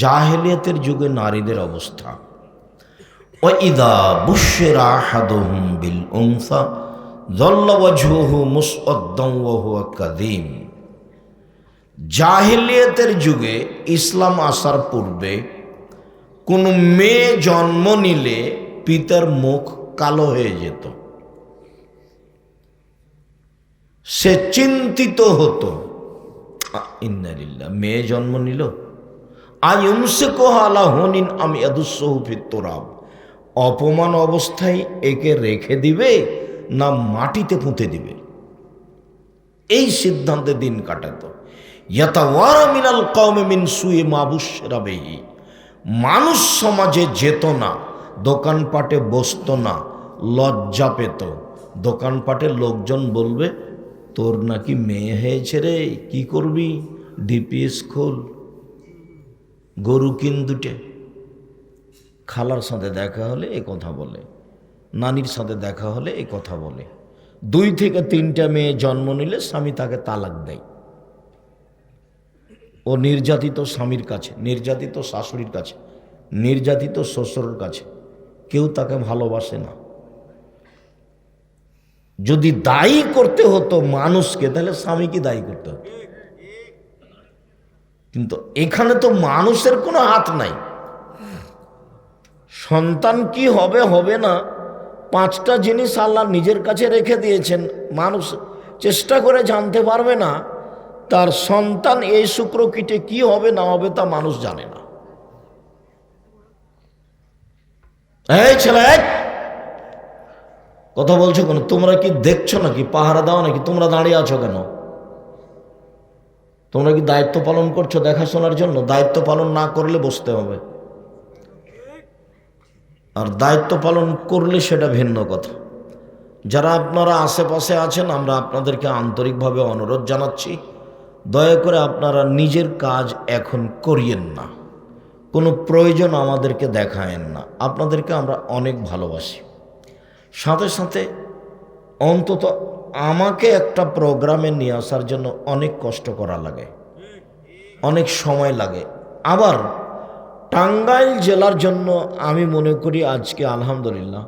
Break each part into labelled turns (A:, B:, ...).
A: জাহেলিয়াতের যুগে নারীদের অবস্থা। ওইদা বুশের আহাদুহুম বিল উনসা জল্লবজহু মুসদ্দম ওহুয়া কাদিম জাহেলিয়াতের যুগে ইসলাম আসার পূর্বে কোনো মেয়ে জন্ম নিলে পিতার মুখ কালো হয়ে যেত। সে চিন্তিত হতো ইন্নালিল্লাহ মেয়ে জন্ম নিল? আয়ুমসে কোহালা হনিন আমি আদুসহফির তোরাব অপমান অবস্থায় একে রেখে দিবে না মাটিতে পুঁতে দিবে। এই সিদ্ধান্তে দিন কাটাত। মিনাল কওমে মিন সুয়ে মাবুসেরা বেহি। মানুষ সমাজে যেত না, দোকানপাটে বসতো না, লজ্জা পেত। দোকানপাটে লোকজন বলবে, তোর নাকি মেয়ে হয়েছে রে, কি করবি? ডিপিএস খোল। গরু কিন দুটে খালার সাথে দেখা হলে এ কথা বলে। নানির সাথে দেখা হলে এ কথা বলে। দুই থেকে তিনটা মেয়ে জন্ম নিলে স্বামী তাকে তালাক দেয়। ও নির্যাতিত স্বামীর কাছে, নির্যাতিত শাশুড়ির কাছে, নির্যাতিত শ্বশুরের কাছে। কেউ তাকে ভালোবাসে না। যদি দায়ী করতে হতো মানুষকে, তাহলে স্বামীকে দায়ী করতে হতো। কিন্তু এখানে তো মানুষের কোনো হাত নাই। সন্তান কি হবে হবে না। পাঁচটা জিনিস আল্লাহ নিজের কাছে রেখে দিয়েছেন। মানুষ চেষ্টা করে জানতে পারবে না তার সন্তান এই শুক্রকীটে কি হবে না হবে তা মানুষ জানে না। এই ছেলে কথা বলছো কেন? তোমরা কি দেখছ নাকি? পাহারা দাও নাকি? তোমরা দাঁড়িয়ে আছো কেন? তোমরা কি দায়িত্ব পালন করছ দেখাশোনার জন্য? দায়িত্ব পালন না করলে বসতে হবে। আর দায়িত্ব পালন করলে সেটা ভিন্ন কথা। যারা আপনারা আশেপাশে আছেন, আমরা আপনাদেরকে আন্তরিকভাবে অনুরোধ জানাচ্ছি, দয়া করে আপনারা নিজের কাজ এখন করিয়েন না। কোনো প্রয়োজন আমাদেরকে দেখায়েন না। আপনাদেরকে আমরা অনেক ভালোবাসি। সাথে সাথে অন্তত আমাকে একটা প্রোগ্রামে নিয়ে আসার জন্য অনেক কষ্ট করা লাগে। অনেক সময় লাগে। আবার টাঙ্গাইল জেলার জন্য আমি মনে করি আজকে আলহামদুলিল্লাহ,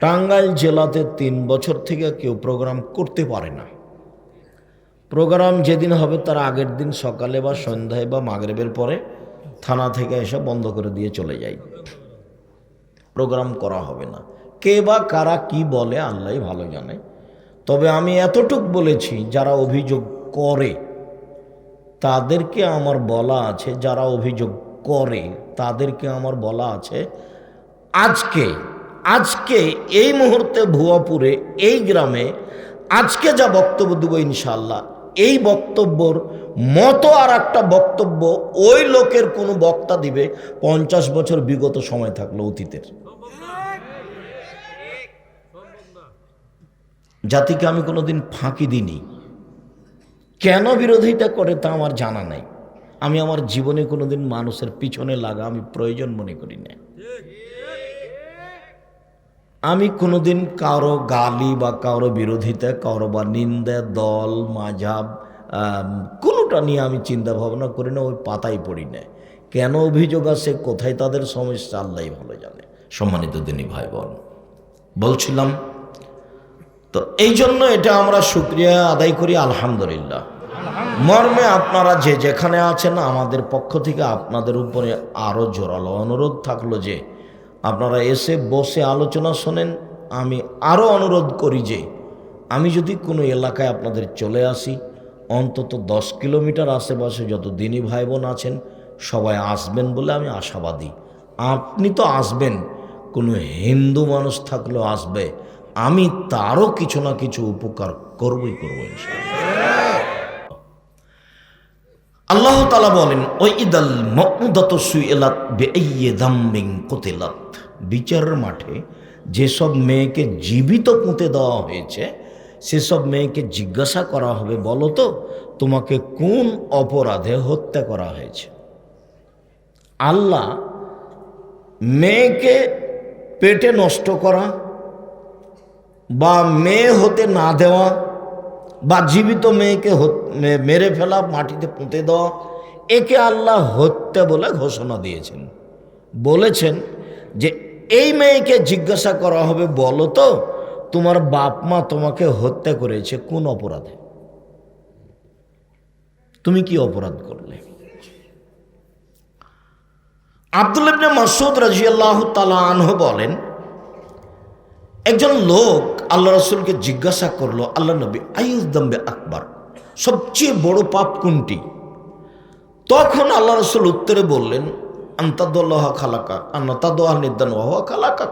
A: টাঙ্গাইল জেলাতে তিন বছর থেকে কেউ প্রোগ্রাম করতে পারে না। প্রোগ্রাম যেদিন হবে তার আগের দিন সকালে বা সন্ধ্যায় বা মাগরেবের পরে থানা থেকে এসব বন্ধ করে দিয়ে চলে যায় প্রোগ্রাম করা হবে না। কে বা কারা কি বলে আল্লাহ ভালো জানে। তবে আমি এতটুক বলেছি, যারা অভিযোগ করে, তাদেরকে আমার বলা আছে, যারা অভিযোগ করে, তাদেরকে আমার বলা আছে, আজকে আজকে এই মুহূর্তে ভুয়াপুরে, এই গ্রামে, আজকে যা বক্তব্য দেবো ইনশাল্লাহ এই বক্তব্যর মতো আর একটা বক্তব্য ওই লোকের কোনো বক্তা দিবে, পঞ্চাশ বছর বিগত সময় থাকল অতীতের। জাতিকে আমি কোনোদিন ফাঁকি দিইনি। কেন বিরোধিতা করে তা আমার জানা নাই। আমি আমার জীবনে কোনোদিন মানুষের পিছনে লাগা আমি প্রয়োজন মনে করি না আমি কোনোদিন কারও গালি বা কারও বিরোধিতা, কারও বা নিন্দা, দল, মাঝাব কোনোটা নিয়ে আমি চিন্তা ভাবনা করি না, ওই পাতাই পড়ি না কেন অভিযোগ আছে কোথায় তাদের সমস্যা, আল্লাহ ভালো জানে। সম্মানিত দিনী ভাই বোন, বলছিলাম তো এই জন্য এটা আমরা শুক্রিয়া আদায় করি, আলহামদুলিল্লাহ। মর্মে আপনারা যে যেখানে আছেন, আমাদের পক্ষ থেকে আপনাদের উপরে আরও জোরালো অনুরোধ থাকল যে আপনারা এসে বসে আলোচনা শোনেন। আমি আরও অনুরোধ করি যে আমি যদি কোনো এলাকায় আপনাদের চলে আসি, অন্তত দশ কিলোমিটার আশেপাশে যত দিনী ভাই বোন আছেন, সবাই আসবেন বলে আমি আশাবাদী। আপনি তো আসবেন, কোনো হিন্দু মানুষ থাকলেও আসবে আমি তারও কিছু না কিছু উপকার করবই করব আল্লাহ তালা বলেন ওই মকমুদাত সুইলাত বেইয়ে দাম্বিং কোতেলাত। বিচারের মাঠে যেসব মেয়েকে জীবিত পুঁতে দেওয়া হয়েছে, সেসব মেয়েকে জিজ্ঞাসা করা হবে, বলো তো, তোমাকে কোন অপরাধে হত্যা করা হয়েছে? আল্লাহ মেয়েকে পেটে নষ্ট করা বা মেয়ে হতে না দেওয়া, বা জীবিত মেয়েকে মেরে ফেলা, মাটিতে পুঁতে দেওয়া, একে আল্লাহ হত্যা বলে ঘোষণা দিয়েছেন। বলেছেন যে, এই মেয়েকে জিজ্ঞাসা করা হবে, বলো তো, তোমার বাপ মা তোমাকে হত্যা করেছে কোন অপরাধে? তুমি কি অপরাধ করলে? আব্দুল ইবনে মাসুদ রাজিয়াল্লাহ তালা আনহু বলেন একজন লোক আল্লাহ রসুলকে জিজ্ঞাসা করল, আল্লাহ নবী আয়ুদ্দম্বে আকবর? সবচেয়ে বড় পাপ কোনটি? তখন আল্লাহ রসুল উত্তরে বললেন, আন্তাদুল্লাহ খালাকা আন্নাতাদোয়াহ নিদান ওয়াহা খালাকা।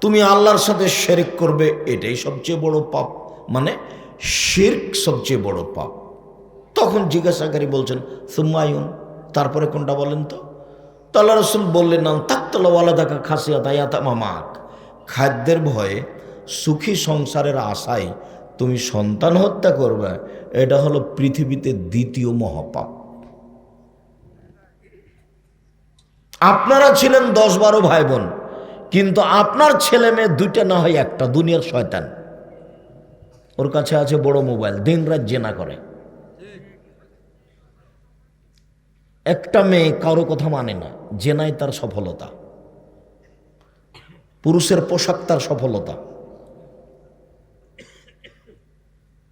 A: তুমি আল্লাহর সাথে শেরিক করবে, এটাই সবচেয়ে বড় পাপ। মানে শির্ক সবচেয়ে বড় পাপ। তখন জিজ্ঞাসাকারী বলছেন সুম্মায়ুন তারপরে কোনটা বলেন তো? তো আল্লাহ রসুল বললেন তাকতলা দেখা খাসিয়া তাইয়াতা মামাক খাদ্যের ভয়ে সুখী সংসারের আশায় তুমি সন্তান হত্যা করবে, এটা হলো পৃথিবীতে দ্বিতীয় মহাপাপ। আপনারা ছিলেন দশ বারো ভাই বোন কিন্তু আপনার ছেলে মেয়ে দুইটা না হয় একটা, দুনিয়ার শয়তান। ওর কাছে আছে বড় মোবাইল, দিন রাত জেনা করে। একটা মেয়ে কারও কথা মানে না, জেনাই তার সফলতা। পুরুষের পোশাক তার সফলতা।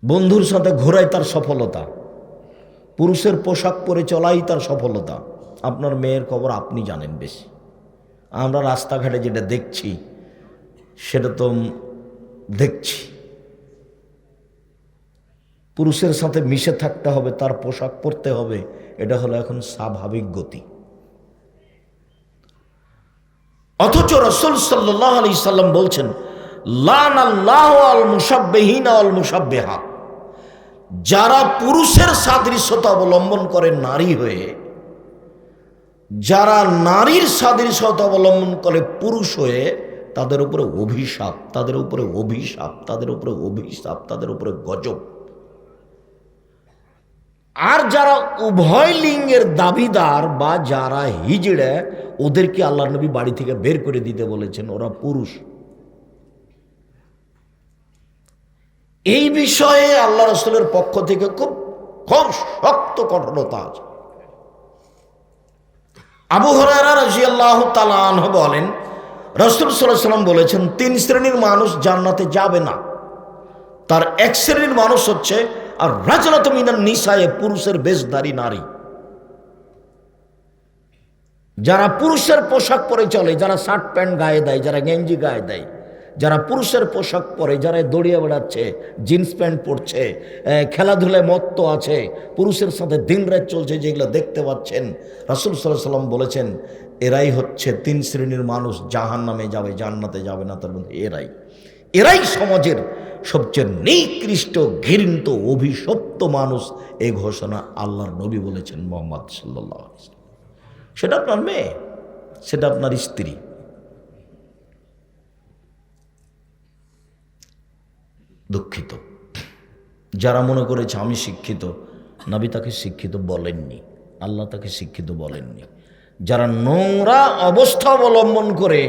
A: বন্ধুর সাথে ঘোরাই তার সফলতা। পুরুষের পোশাক পরে চলাই তার সফলতা। আপনার মেয়ের খবর আপনি জানেন বেশি। আমরা রাস্তাঘাটে যেটা দেখছি, সেটা তো দেখছি। পুরুষের সাথে মিশে থাকতে হবে, তার পোশাক পরতে হবে, এটা হলো এখন স্বাভাবিক গতি। অথচ রসুল সাল্লাহ আলি সাল্লাম বলছেন লান আল্লাহ আল মুসাব্বেহীন আল মুসাব্বেহা যারা পুরুষের সাদৃশ্যতা অবলম্বন করে নারী হয়ে, যারা নারীর সাদৃশ্যতা অবলম্বন করে পুরুষ হয়ে, তাদের উপরে অভিশাপ, তাদের উপরে অভিশাপ, তাদের উপরে অভিশাপ, তাদের উপরে গজব। আর যারা উভয় লিঙ্গের দাবিদার বা যারা হিজড়ে ওদেরকে আল্লাহ নবী বাড়ি থেকে বের করে দিতে বলেছেন, ওরা পুরুষ। এই বিষয়ে আল্লাহ রসুলের পক্ষ থেকে খুব খুব শক্ত কঠোরতা আছে। আবু হরারা রাজিয়াল্লাহ তালাহ বলেন, রসুল সাল্লাম বলেছেন, তিন শ্রেণির মানুষ জান্নাতে যাবে না। তার এক শ্রেণির মানুষ হচ্ছে, আর রাজনাত মিনার নিশায় পুরুষের বেশধারী নারী। যারা পুরুষের পোশাক পরে চলে, যারা শার্ট প্যান্ট গায়ে দেয়, যারা গেঞ্জি গায়ে দেয়, যারা পুরুষের পোশাক পরে, যারা দৌড়িয়ে বেড়াচ্ছে, জিন্স প্যান্ট পরছে খেলাধুলায় মত্ত আছে, পুরুষের সাথে দিন রাত চলছে যেগুলো দেখতে পাচ্ছেন, রাসুল সাল্লাহ সাল্লাম বলেছেন, এরাই হচ্ছে তিন শ্রেণির মানুষ জাহান নামে যাবে, জান্নাতে যাবে না। তার মধ্যে এরাই। এরাই সমাজের সবচেয়ে নিকৃষ্ট, ঘৃণিত, অভিশপ্ত মানুষ এই ঘোষণা আল্লাহর নবী বলেছেন মোহাম্মদ সাল্লাহ সেটা আপনার মেয়ে, সেটা আপনার স্ত্রী। দুঃখিত। যারা মনে করেছে আমি শিক্ষিত, নবী তাকে শিক্ষিত বলেননি, আল্লাহ তাকে শিক্ষিত বলেননি। যারা নোংরা অবস্থা অবলম্বন করে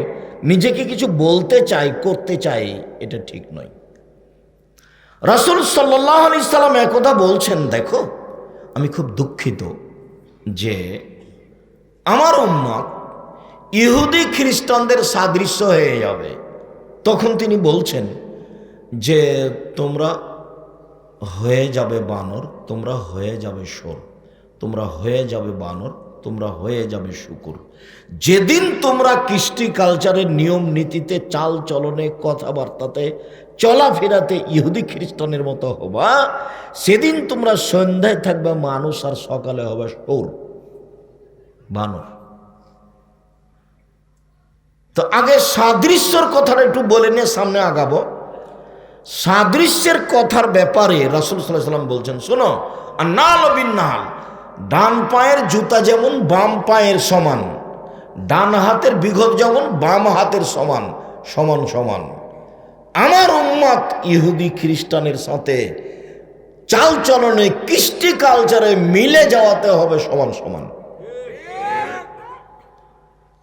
A: নিজেকে কিছু বলতে চাই করতে চাই এটা ঠিক নয়। রাসুল সাল্লাহ আলি সাল্লাম একথা বলছেন, দেখো, আমি খুব দুঃখিত যে আমার উম্মত ইহুদি খ্রিস্টানদের সাদৃশ্য হয়ে যাবে। তখন তিনি বলছেন যে, তোমরা হয়ে যাবে বানর, তোমরা হয়ে যাবে সোর তোমরা হয়ে যাবে বানর, তোমরা হয়ে যাবে শুকুর। যেদিন তোমরা কৃষ্টি কালচারের নিয়ম নীতিতে, চাল চলনে, কথাবার্তাতে, চলাফেরাতে ইহুদি খ্রিস্টানের মতো হবা, সেদিন তোমরা সন্ধ্যায় থাকবে, মানুষ আর সকালে হবে সোর বানর। তো আগে সাদৃশ্যর কথাটা একটু বলে নিয়ে সামনে আগাবো। সাদৃশ্যের কথার ব্যাপারে রাসুল সাল্লাম বলছেন, শোনো আর নাল নাল ডান পায়ের জুতা যেমন বাম পায়ের সমান, ডান হাতের বিঘত যেমন বাম হাতের সমান সমান সমান। আমার উম্মত ইহুদি খ্রিস্টানের সাথে চাল চলনে কৃষ্টি কালচারে মিলে যাওয়াতে হবে সমান সমান।